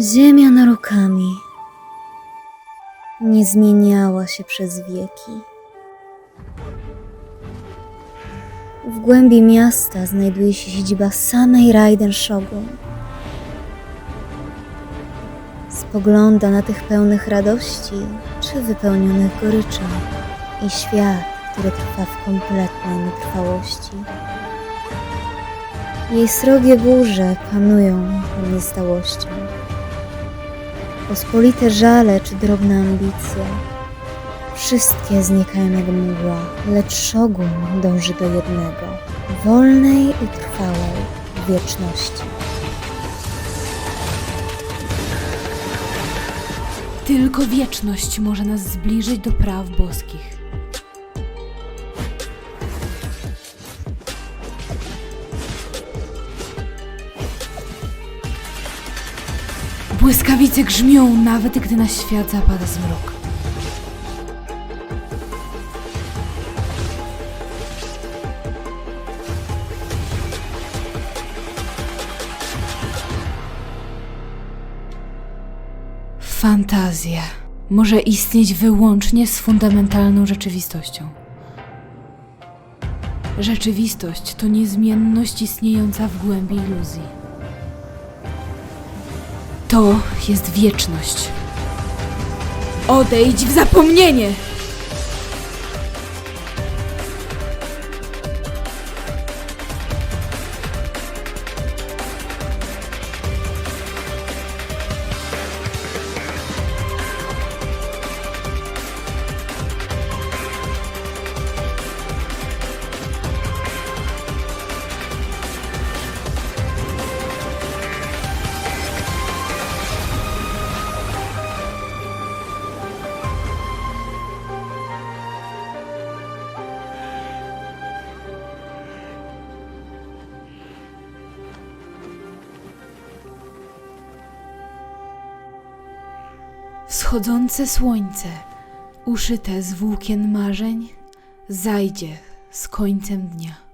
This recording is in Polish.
Ziemia narokami nie zmieniała się przez wieki. W głębi miasta znajduje się siedziba samej Raiden Shogun. Spogląda na tych pełnych radości, czy wypełnionych goryczą i świat, który trwa w kompletnej nietrwałości. Jej srogie burze panują nad niestałością. Pospolite żale czy drobne ambicje. Wszystkie znikają jak mgła, lecz Shogun dąży do jednego wolnej i trwałej wieczności. Tylko wieczność może nas zbliżyć do praw boskich. Błyskawice grzmią, nawet gdy na świat zapada zmrok. Fantazja może istnieć wyłącznie z fundamentalną rzeczywistością. Rzeczywistość to niezmienność istniejąca w głębi iluzji. To jest wieczność. Odejdź w zapomnienie! Wschodzące słońce, uszyte z włókien marzeń, zajdzie z końcem dnia.